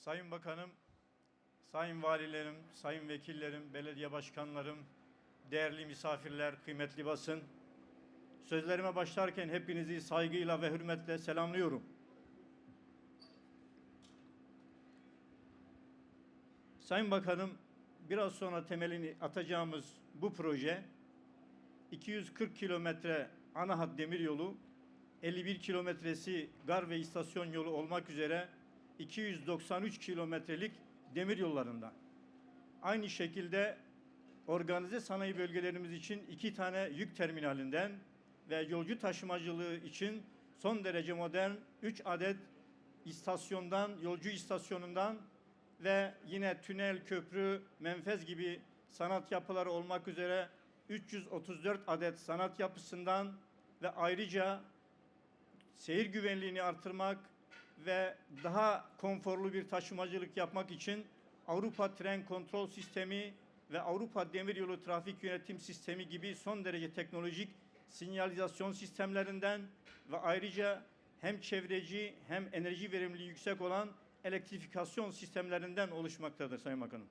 Sayın Bakanım, Sayın Valilerim, Sayın Vekillerim, Belediye Başkanlarım, değerli misafirler, kıymetli basın. Sözlerime başlarken hepinizi saygıyla ve hürmetle selamlıyorum. Sayın Bakanım, biraz sonra temelini atacağımız bu proje 240 kilometre ana hat demiryolu, 51 kilometresi gar ve istasyon yolu olmak üzere 293 kilometrelik demir yollarında. Aynı şekilde organize sanayi bölgelerimiz için iki tane yük terminalinden ve yolcu taşımacılığı için son derece modern 3 adet istasyondan, yolcu istasyonundan ve yine tünel, köprü, menfez gibi sanat yapıları olmak üzere 334 adet sanat yapısından ve ayrıca seyir güvenliğini artırmak ve daha konforlu bir taşımacılık yapmak için Avrupa Tren Kontrol Sistemi ve Avrupa Demiryolu Trafik Yönetim Sistemi gibi son derece teknolojik sinyalizasyon sistemlerinden ve ayrıca hem çevreci hem enerji verimliliği yüksek olan elektrifikasyon sistemlerinden oluşmaktadır Sayın Bakanım.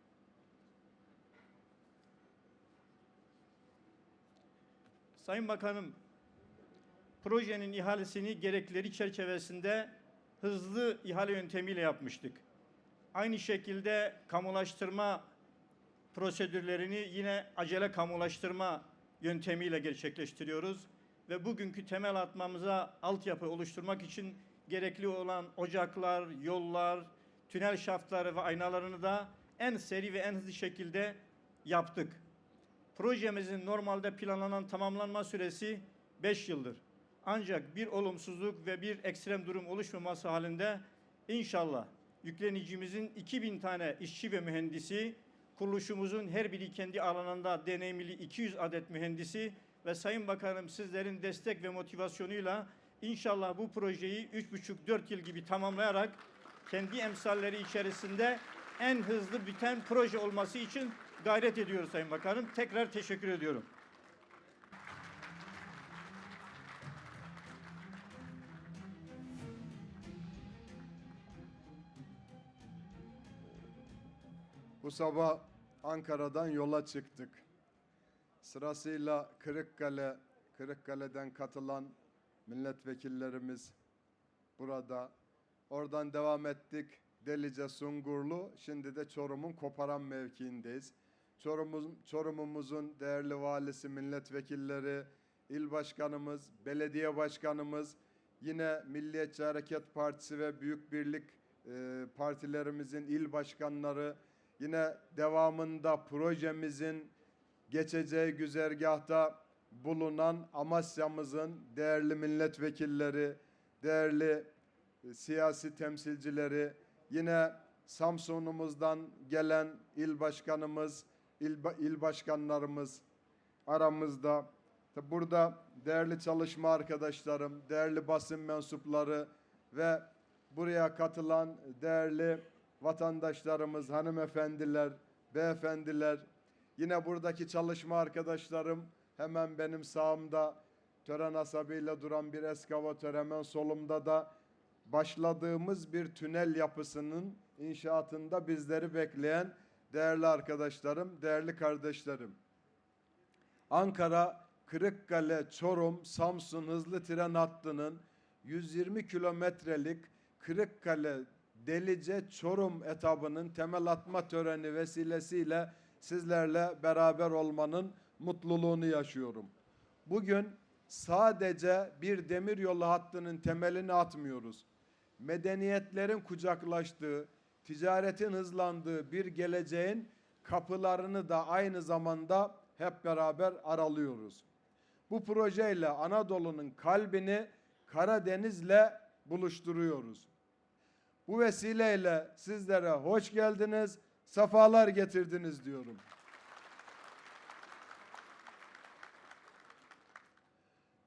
Sayın Bakanım, projenin ihalesini gerekleri çerçevesinde hızlı ihale yöntemiyle yapmıştık. Aynı şekilde kamulaştırma prosedürlerini yine acele kamulaştırma yöntemiyle gerçekleştiriyoruz ve bugünkü temel atmamıza altyapı oluşturmak için gerekli olan ocaklar, yollar, tünel şaftları ve aynalarını da en seri ve en hızlı şekilde yaptık. Projemizin normalde planlanan tamamlanma süresi 5 yıldır. Ancak bir olumsuzluk ve bir ekstrem durum oluşmaması halinde inşallah yüklenicimizin 2000 tane işçi ve mühendisi, kuruluşumuzun her biri kendi alanında deneyimli 200 adet mühendisi ve Sayın Bakanım sizlerin destek ve motivasyonuyla inşallah bu projeyi 3,5-4 yıl gibi tamamlayarak kendi emsalleri içerisinde en hızlı biten proje olması için gayret ediyoruz Sayın Bakanım. Tekrar teşekkür ediyorum. Bu sabah Ankara'dan yola çıktık. Sırasıyla Kırıkkale, Kırıkkale'den katılan milletvekillerimiz burada. Oradan devam ettik. Delice Sungurlu. Şimdi de Çorum'un Koparan mevkiindeyiz. Çorum'uz, Çorum'umuzun değerli valisi, milletvekilleri, il başkanımız, belediye başkanımız, yine Milliyetçi Hareket Partisi ve Büyük Birlik e, partilerimizin il başkanları, yine devamında projemizin geçeceği güzergahta bulunan Amasya'mızın değerli milletvekilleri, değerli e, siyasi temsilcileri, yine Samsun'umuzdan gelen il başkanımız, il, il başkanlarımız aramızda. Burada değerli çalışma arkadaşlarım, değerli basın mensupları ve buraya katılan değerli vatandaşlarımız, hanımefendiler, beyefendiler, yine buradaki çalışma arkadaşlarım hemen benim sağımda tören asabıyla duran bir eskavatör hemen solumda da başladığımız bir tünel yapısının inşaatında bizleri bekleyen değerli arkadaşlarım, değerli kardeşlerim. Ankara, Kırıkkale, Çorum, Samsun hızlı tren hattının 120 kilometrelik Kırıkkale, Delice, Çorum etabının temel atma töreni vesilesiyle sizlerle beraber olmanın mutluluğunu yaşıyorum. Bugün sadece bir demiryolu hattının temelini atmıyoruz. Medeniyetlerin kucaklaştığı, ticaretin hızlandığı bir geleceğin kapılarını da aynı zamanda hep beraber aralıyoruz. Bu projeyle Anadolu'nun kalbini Karadeniz'le buluşturuyoruz. Bu vesileyle sizlere hoş geldiniz, sefalar getirdiniz diyorum.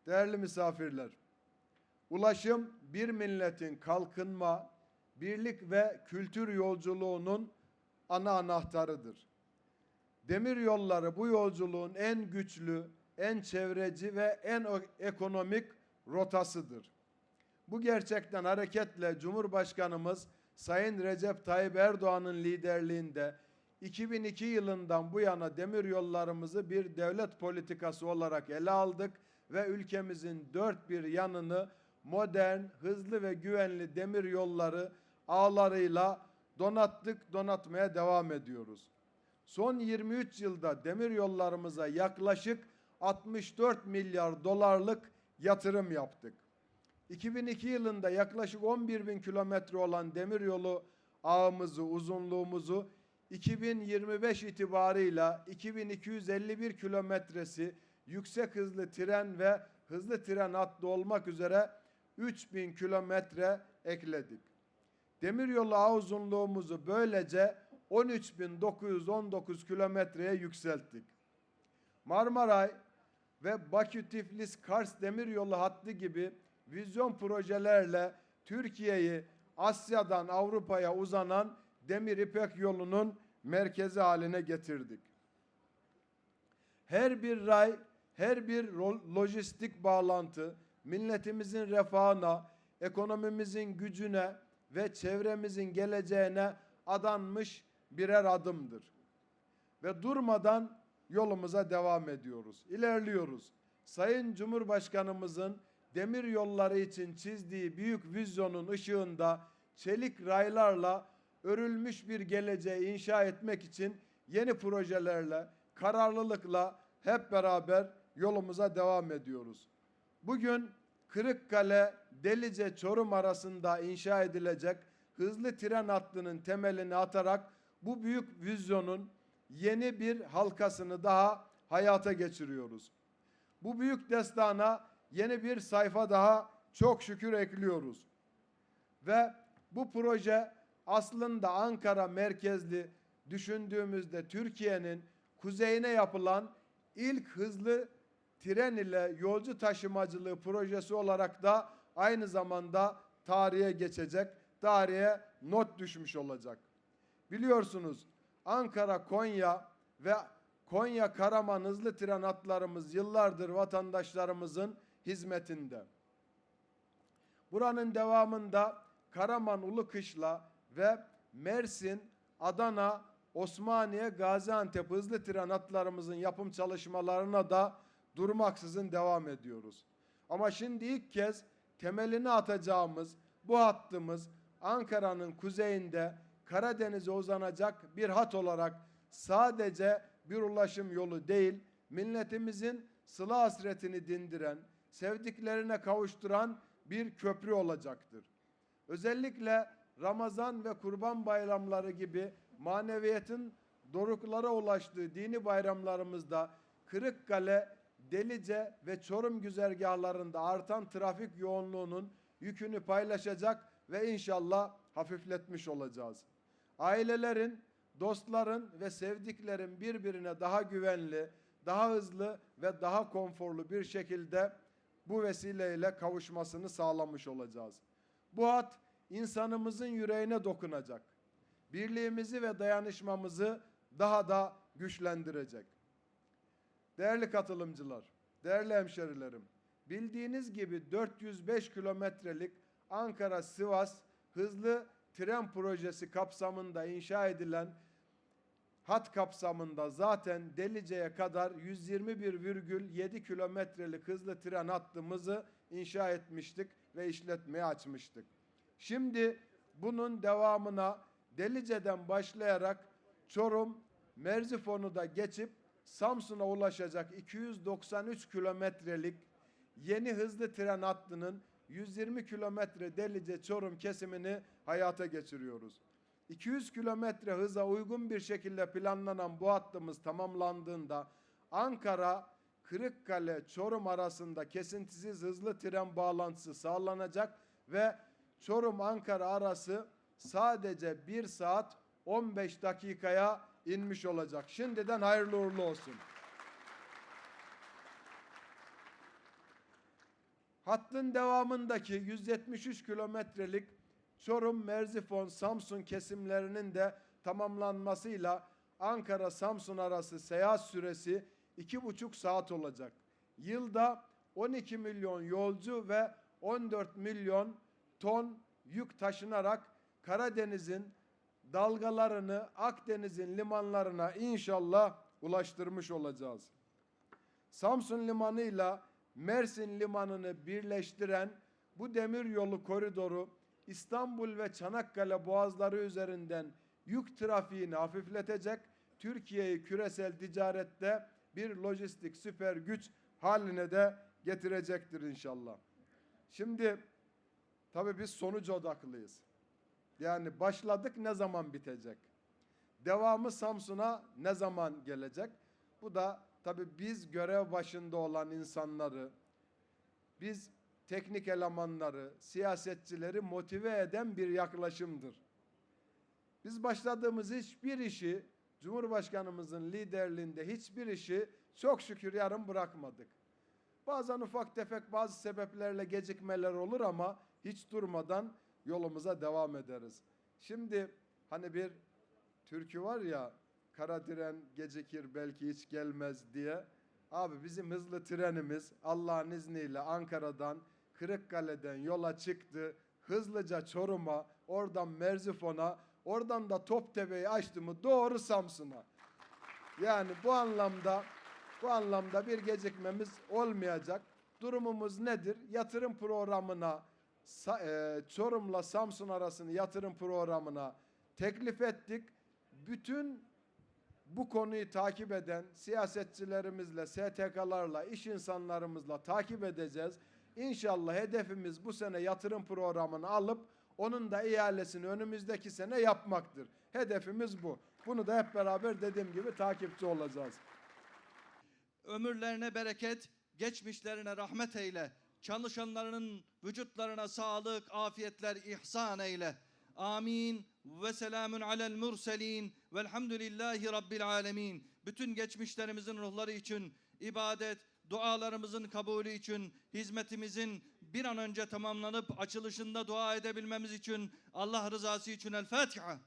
Değerli misafirler, ulaşım bir milletin kalkınma, birlik ve kültür yolculuğunun ana anahtarıdır. Demir yolları bu yolculuğun en güçlü, en çevreci ve en ekonomik rotasıdır. Bu gerçekten hareketle Cumhurbaşkanımız Sayın Recep Tayyip Erdoğan'ın liderliğinde 2002 yılından bu yana demir yollarımızı bir devlet politikası olarak ele aldık ve ülkemizin dört bir yanını modern, hızlı ve güvenli demir yolları ağlarıyla donattık, donatmaya devam ediyoruz. Son 23 yılda demir yollarımıza yaklaşık 64 milyar dolarlık yatırım yaptık. 2002 yılında yaklaşık 11 bin kilometre olan demiryolu ağımızı, uzunluğumuzu 2025 itibarıyla 2251 kilometresi yüksek hızlı tren ve hızlı tren hattı olmak üzere 3000 kilometre ekledik. Demiryolu ağ uzunluğumuzu böylece 13.919 kilometreye yükselttik. Marmaray ve Bakü Tiflis Kars Demiryolu hattı gibi vizyon projelerle Türkiye'yi Asya'dan Avrupa'ya uzanan demir ipek yolunun merkezi haline getirdik. Her bir ray, her bir lojistik bağlantı milletimizin refahına, ekonomimizin gücüne ve çevremizin geleceğine adanmış birer adımdır. Ve durmadan yolumuza devam ediyoruz, ilerliyoruz. Sayın Cumhurbaşkanımızın demir yolları için çizdiği büyük vizyonun ışığında çelik raylarla örülmüş bir geleceği inşa etmek için yeni projelerle, kararlılıkla hep beraber yolumuza devam ediyoruz. Bugün Kırıkkale, Delice, Çorum arasında inşa edilecek hızlı tren hattının temelini atarak bu büyük vizyonun yeni bir halkasını daha hayata geçiriyoruz. Bu büyük destana yeni bir sayfa daha çok şükür ekliyoruz. Ve bu proje aslında Ankara merkezli düşündüğümüzde Türkiye'nin kuzeyine yapılan ilk hızlı tren ile yolcu taşımacılığı projesi olarak da aynı zamanda tarihe geçecek, tarihe not düşmüş olacak. Biliyorsunuz Ankara, Konya ve Konya Karaman hızlı tren hatlarımız yıllardır vatandaşlarımızın hizmetinde. Buranın devamında Karaman Ulukışla ve Mersin, Adana, Osmaniye, Gaziantep hızlı tren hatlarımızın yapım çalışmalarına da durmaksızın devam ediyoruz. Ama şimdi ilk kez temelini atacağımız bu hattımız Ankara'nın kuzeyinde Karadeniz'e uzanacak bir hat olarak sadece bir ulaşım yolu değil, milletimizin sıla hasretini dindiren, sevdiklerine kavuşturan bir köprü olacaktır. Özellikle Ramazan ve Kurban bayramları gibi maneviyetin doruklara ulaştığı dini bayramlarımızda Kırıkkale, Delice ve Çorum güzergahlarında artan trafik yoğunluğunun yükünü paylaşacak ve inşallah hafifletmiş olacağız. Ailelerin, dostların ve sevdiklerin birbirine daha güvenli, daha hızlı ve daha konforlu bir şekilde bu vesileyle kavuşmasını sağlamış olacağız. Bu hat insanımızın yüreğine dokunacak. Birliğimizi ve dayanışmamızı daha da güçlendirecek. Değerli katılımcılar, değerli hemşerilerim, bildiğiniz gibi 405 kilometrelik Ankara-Sivas hızlı tren projesi kapsamında inşa edilen hat kapsamında zaten Delice'ye kadar 121,7 kilometrelik hızlı tren hattımızı inşa etmiştik ve işletmeye açmıştık. Şimdi bunun devamına Delice'den başlayarak Çorum, Merzifon'u da geçip Samsun'a ulaşacak 293 kilometrelik yeni hızlı tren hattının 120 kilometre Delice Çorum kesimini hayata geçiriyoruz. 200 kilometre hıza uygun bir şekilde planlanan bu hattımız tamamlandığında Ankara, Kırıkkale, Çorum arasında kesintisiz hızlı tren bağlantısı sağlanacak ve Çorum-Ankara arası sadece 1 saat 15 dakikaya inmiş olacak. Şimdiden hayırlı uğurlu olsun. Hattın devamındaki 173 kilometrelik Çorum, Merzifon, Samsun kesimlerinin de tamamlanmasıyla Ankara-Samsun arası seyahat süresi iki buçuk saat olacak. Yılda 12 milyon yolcu ve 14 milyon ton yük taşınarak Karadeniz'in dalgalarını Akdeniz'in limanlarına inşallah ulaştırmış olacağız. Samsun Limanı ile Mersin Limanı'nı birleştiren bu demir yolu koridoru İstanbul ve Çanakkale boğazları üzerinden yük trafiğini hafifletecek, Türkiye'yi küresel ticarette bir lojistik süper güç haline de getirecektir inşallah. Şimdi tabii biz sonuç odaklıyız. Yani başladık ne zaman bitecek? Devamı Samsun'a ne zaman gelecek? Bu da tabii biz görev başında olan insanları, biz teknik elemanları, siyasetçileri motive eden bir yaklaşımdır. Biz başladığımız hiçbir işi Cumhurbaşkanımızın liderliğinde hiçbir işi çok şükür yarım bırakmadık. Bazen ufak tefek bazı sebeplerle gecikmeler olur ama hiç durmadan yolumuza devam ederiz. Şimdi hani bir türkü var ya kara tren gecikir belki hiç gelmez diye. Abi bizim hızlı trenimiz Allah'ın izniyle Ankara'dan Kırıkkale'den yola çıktı. Hızlıca Çorum'a, oradan Merzifon'a, oradan da Toptepe'yi açtı mı doğru Samsun'a. Yani bu anlamda bu anlamda bir gecikmemiz olmayacak. Durumumuz nedir? Yatırım programına e, Çorum'la Samsun arasını yatırım programına teklif ettik. Bütün bu konuyu takip eden siyasetçilerimizle, STK'larla, iş insanlarımızla takip edeceğiz. İnşallah hedefimiz bu sene yatırım programını alıp onun da ihalesini önümüzdeki sene yapmaktır. Hedefimiz bu. Bunu da hep beraber dediğim gibi takipçi olacağız. ömürlerine bereket, geçmişlerine rahmet eyle. Çalışanlarının vücutlarına sağlık, afiyetler ihsan eyle. Amin ve selamun alel murselin velhamdülillahi rabbil alemin. Bütün geçmişlerimizin ruhları için ibadet, dualarımızın kabulü için, hizmetimizin bir an önce tamamlanıp açılışında dua edebilmemiz için Allah rızası için El Fatiha.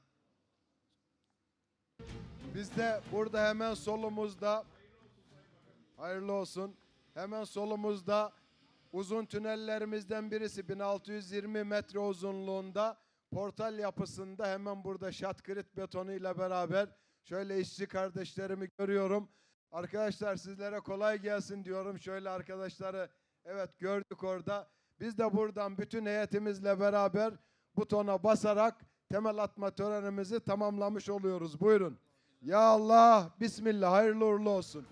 Biz de burada hemen solumuzda hayırlı olsun. Hemen solumuzda uzun tünellerimizden birisi 1620 metre uzunluğunda portal yapısında hemen burada şatkrit betonu ile beraber şöyle işçi kardeşlerimi görüyorum. Arkadaşlar sizlere kolay gelsin diyorum. Şöyle arkadaşları evet gördük orada. Biz de buradan bütün heyetimizle beraber butona basarak temel atma törenimizi tamamlamış oluyoruz. Buyurun. Ya Allah, Bismillah, hayırlı uğurlu olsun.